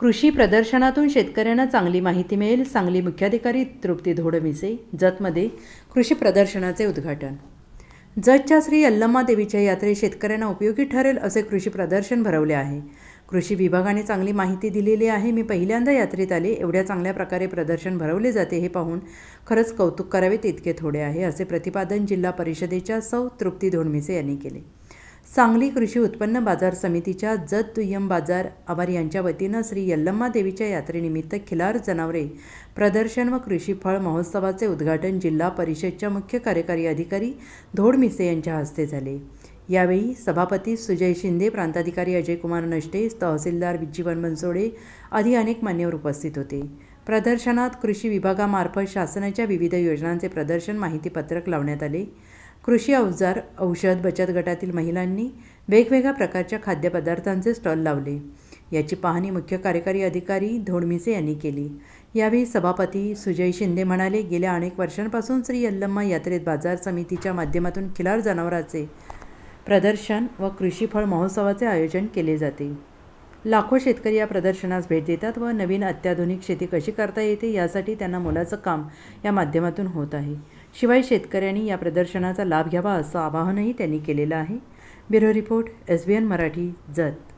कृषी प्रदर्शनातून शेतकऱ्यांना चांगली माहिती मिळेल. सांगली मुख्याधिकारी तृप्ती धोडमिसे जतमध्ये कृषी प्रदर्शनाचे उद्घाटन. जतच्या श्री अल्लम्मा देवीच्या यात्रेत शेतकऱ्यांना उपयोगी ठरेल असे कृषी प्रदर्शन भरवले आहे. कृषी विभागाने चांगली माहिती दिलेली आहे. मी पहिल्यांदा यात्रेत आले. एवढ्या चांगल्या प्रकारे प्रदर्शन भरवले जाते हे पाहून खरंच कौतुक करावे तितके थोडे आहे असे प्रतिपादन जिल्हा परिषदेच्या सौ तृप्ती धोडमिसे यांनी केले. सांगली कृषी उत्पन्न बाजार समितीच्या जत दुय्यम बाजार आभार यांच्या वतीनं श्री यल्लम्मा देवीच्या यात्रेनिमित्त खिलार जनावरे प्रदर्शन व कृषी फळ महोत्सवाचे उद्घाटन जिल्हा परिषदच्या मुख्य कार्यकारी अधिकारी धोड मिसे यांच्या हस्ते झाले. यावेळी सभापती सुजय शिंदे प्रांताधिकारी अजयकुमार नष्टे तहसीलदार जीवन बनसोडे आदी अनेक मान्यवर उपस्थित होते. प्रदर्शनात कृषी विभागामार्फत शासनाच्या विविध योजनांचे प्रदर्शन माहितीपत्रक लावण्यात आले. कृषी अवजार औषध बचत गटातील महिलांनी वेगवेगळ्या प्रकारच्या खाद्यपदार्थांचे स्टॉल लावले. याची पाहणी मुख्य कार्यकारी अधिकारी धोडमिसे यांनी केली. यावेळी सभापती सुजय शिंदे म्हणाले गेल्या अनेक वर्षांपासून श्री यल्लम्मा यात्रेत बाजार समितीच्या माध्यमातून खिलार जनावरांचे प्रदर्शन व कृषी फळ महोत्सवाचे आयोजन केले जाते. लाखो शेतकरी या प्रदर्शनास भेट देतात व नवीन अत्याधुनिक शेती कशी करता येते यासाठी त्यांना मोलाचं काम या माध्यमातून होत आहे. शिवाय शेतकऱ्यांनी या प्रदर्शनाचा लाभ घ्यावा असं आवाहनही त्यांनी केलेलं आहे. Bureau report S B N Marathi Jat.